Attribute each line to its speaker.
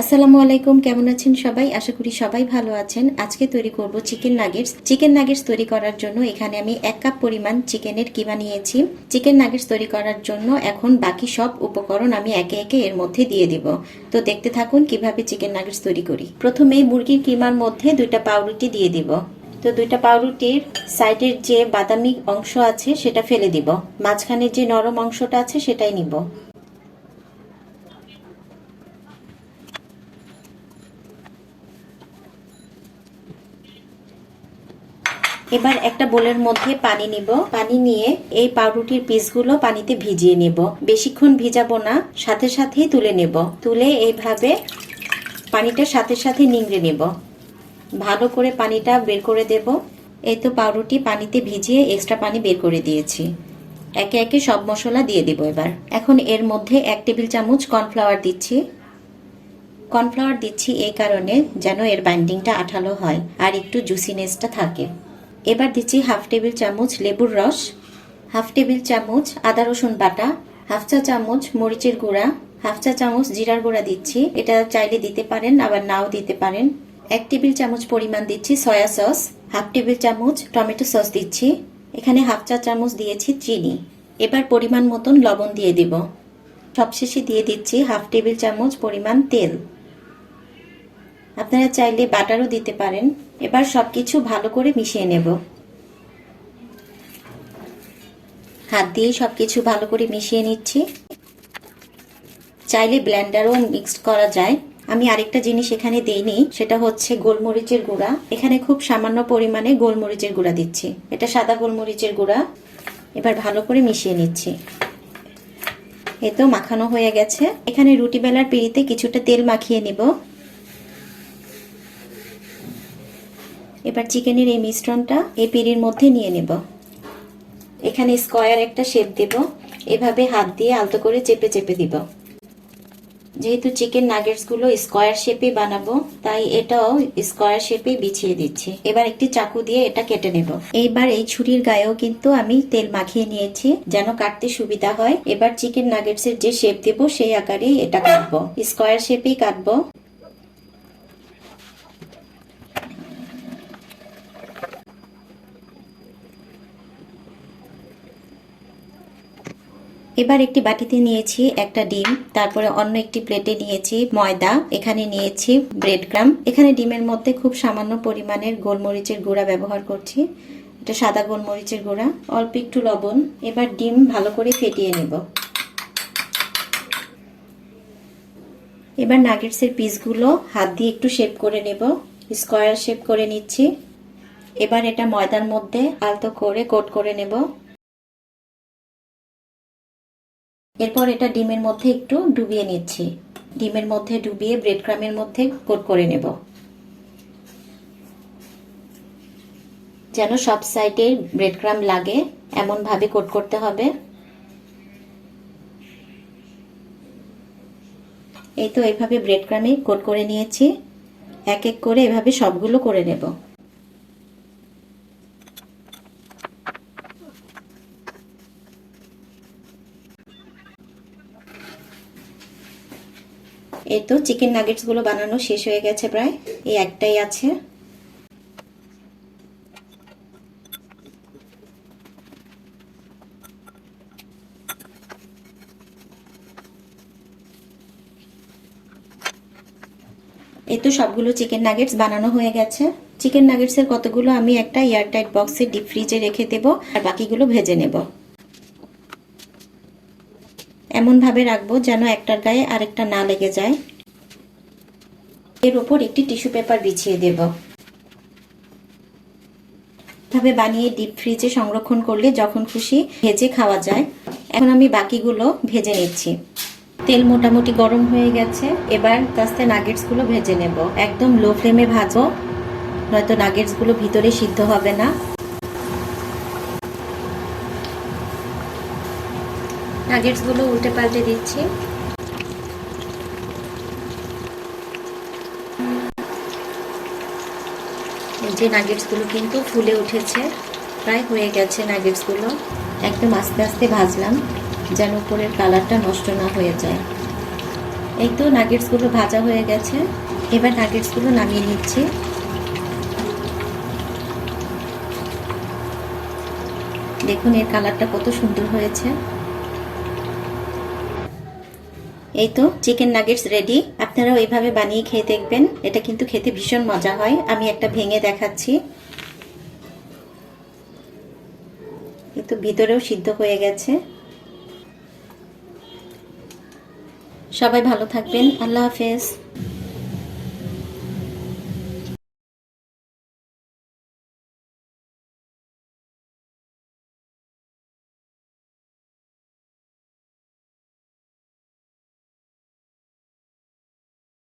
Speaker 1: আসসালামু আলাইকুম, কেমন আছেন সবাই? আশা করি সবাই ভালো আছেন। আজকে তৈরি করব চিকেন নাগেটস। চিকেন নাগেটস তৈরি করার জন্য এখানে আমি এক কাপ পরিমাণ চিকেনের কিমা নিয়েছি। চিকেন নাগেটস তৈরি করার জন্য এখন বাকি সব উপকরণ আমি একে একে এর মধ্যে দিয়ে দিব। তো দেখতে থাকুন কীভাবে চিকেন নাগেটস তৈরি করি। প্রথমে মুরগির কিমার মধ্যে দুইটা পাউরুটি দিয়ে দিব। তো দুইটা পাউরুটির সাইডের যে বাদামি অংশ আছে সেটা ফেলে দিব। মাঝখানে যে নরম অংশটা আছে সেটাই নিব। এবার একটা বোলের মধ্যে পানি নিব। পানি নিয়ে এই পাউরুটির পিসগুলো পানিতে ভিজিয়ে নেব। বেশিক্ষণ ভিজাবো না, সাথে সাথেই তুলে নেব। তুলে এইভাবে পানিটা সাথে সাথে নিংড়ে নেব। ভালো করে পানিটা বের করে দেব। এই তো পাউরুটি পানিতে ভিজিয়ে এক্সট্রা পানি বের করে দিয়েছি। একে একে সব মশলা দিয়ে দিব এবার। এখন এর মধ্যে এক টেবিল চামচ কর্নফ্লাওয়ার দিচ্ছি। কর্নফ্লাওয়ার দিচ্ছি এই কারণে যেন এর বাইন্ডিংটা আঠালো হয় আর একটু জুসিনেসটা থাকে। এবার দিচ্ছি হাফ টেবিল চামচ লেবুর রস, হাফ টেবিল চামচ আদা রসুন বাটা, হাফ চা চামচ মরিচের গুঁড়া, হাফ চা চামচ জিরার গুঁড়া দিচ্ছি। এটা চাইলে দিতে পারেন, আবার নাও দিতে পারেন। এক টেবিল চামচ পরিমাণ দিচ্ছি সয়া সস, হাফ টেবিল চামচ টমেটো সস দিচ্ছি। এখানে হাফ চা চামচ দিয়েছি চিনি। এবার পরিমাণ মতন লবণ দিয়ে দিব। সবশেষে দিয়ে দিচ্ছি হাফ টেবিল চামচ পরিমাণ তেল। আপনারা চাইলে বাটারও দিতে পারেন। এবার সব কিছু ভালো করে মিশিয়ে নেব। হাত দিয়ে সবকিছু ভালো করে মিশিয়ে নিচ্ছি। চাইলে ব্লেন্ডারও মিক্সড করা যায়। আমি আরেকটা জিনিস এখানে দেইনি, সেটা হচ্ছে গোলমরিচের গুঁড়া। এখানে খুব সামান্য পরিমাণে গোলমরিচের গুঁড়া দিচ্ছি। এটা সাদা গোলমরিচের গুঁড়া। এবার ভালো করে মিশিয়ে নিচ্ছি। এ তো মাখানো হয়ে গেছে। এখানে রুটি বেলার পিড়িতে কিছুটা তেল মাখিয়ে নিব। এবার চিকেনের এই মিশ্রণটা এই পিড়ির মধ্যে নিয়ে নেব। এখানে স্কোয়ার একটা শেপ দেব। এভাবে হাত দিয়ে আলতো করে চেপে চেপে দিব। যেহেতু চিকেন নাগেটসগুলো স্কোয়ার শেপে বানাবো, তাই এটাও স্কোয়ার শেপে বিছিয়ে দিচ্ছি। এবার একটি চাকু দিয়ে এটা কেটে নেব। এইবার এই ছুরির গায়েও কিন্তু আমি তেল মাখিয়ে নিয়েছি যেন কাটতে সুবিধা হয়। এবার চিকেন নাগেটসের যে শেপ দেব, সেই আকারেই এটা কাটবো। স্কোয়ার শেপেই কাটবো। এবার একটি বাটিতে নিয়েছি একটা ডিম, তারপরে অন্য একটি প্লেটে নিয়েছি ময়দা, এখানে নিয়েছি ব্রেড ক্রাম এখানে ডিমের মধ্যে খুব সামান্য পরিমাণের গোলমরিচের গুঁড়া ব্যবহার করছি। এটা সাদা গোলমরিচের গুঁড়া, অল্প একটু লবণ। এবার ডিম ভালো করে ফেটিয়ে নেব। এবার নাগেটসের পিসগুলো হাত দিয়ে একটু শেপ করে নেব, স্কোয়ার শেপ করে নিচ্ছি। এবার এটা ময়দার মধ্যে আলতো করে কোট করে নেব। এরপর এটা ডিমের মধ্যে একটু ডুবিয়ে নিচ্ছি। ডিমের মধ্যে ডুবিয়ে ব্রেড ক্রামের মধ্যে কোট করে নেব। যেন সব সাইডে ব্রেড ক্রাম লাগে এমন ভাবে কোট করতে হবে। এই তো এভাবে ব্রেড ক্রামে কোট করে নিয়েছি। এক এক করে এভাবে সবগুলো করে নেব। এই তো চিকেন নাগেটসগুলো বানানো শেষ হয়ে গেছে প্রায়। এই একটাই আছে। এই তো সবগুলো চিকেন নাগেটস বানানো হয়ে গেছে। চিকেন নাগেটসের কতগুলো আমি একটা এয়ারটাইট বক্সে ডিপ ফ্রিজে রেখে দেব, আর বাকিগুলো ভেজে নেব। এমন ভাবে রাখব যেন একটার গায়ে আরেকটা না লেগে যায়। এর উপর একটি টিস্যু পেপার বিছিয়ে দেব। ভাবে বানিয়ে ডিপ ফ্রিজে সংরক্ষণ করলে যখন খুশি ভেজে খাওয়া যায়। এখন আমি বাকিগুলো ভেজে নিচ্ছি। তেল মোটামুটি গরম হয়ে গেছে। এবার কাস্তে নাগেটসগুলো ভেজে নেব। একদম লো ফ্লেমে ভাজো নয়তো নাগেটসগুলো ভিতরে সিদ্ধ হবে না। নাগেটসগুলো উল্টে পাল্টে দিচ্ছি যে নাগেটসগুলো কিন্তু ফুলে উঠেছে, প্রায় হয়ে গেছে নাগেটসগুলো একদম আস্তে আস্তে ভাজলাম, যেন উপরের কালারটা নষ্ট না হয়ে যায়। এই তো নাগেটসগুলো ভাজা হয়ে গেছে। এবার নাগেটসগুলো নামিয়ে নিচ্ছি। দেখুন এর কালারটা কত সুন্দর হয়েছে। এই তো চিকেন নাগেটস রেডি আপনারাও এইভাবে বানিয়ে খেয়ে দেখবেন। এটা কিন্তু খেতে ভীষণ মজা হয়। আমি একটা ভেঙে দেখাচ্ছি। কিন্তু ভিতরেও সিদ্ধ হয়ে গেছে। সবাই ভালো থাকবেন। আল্লাহ হাফেজ।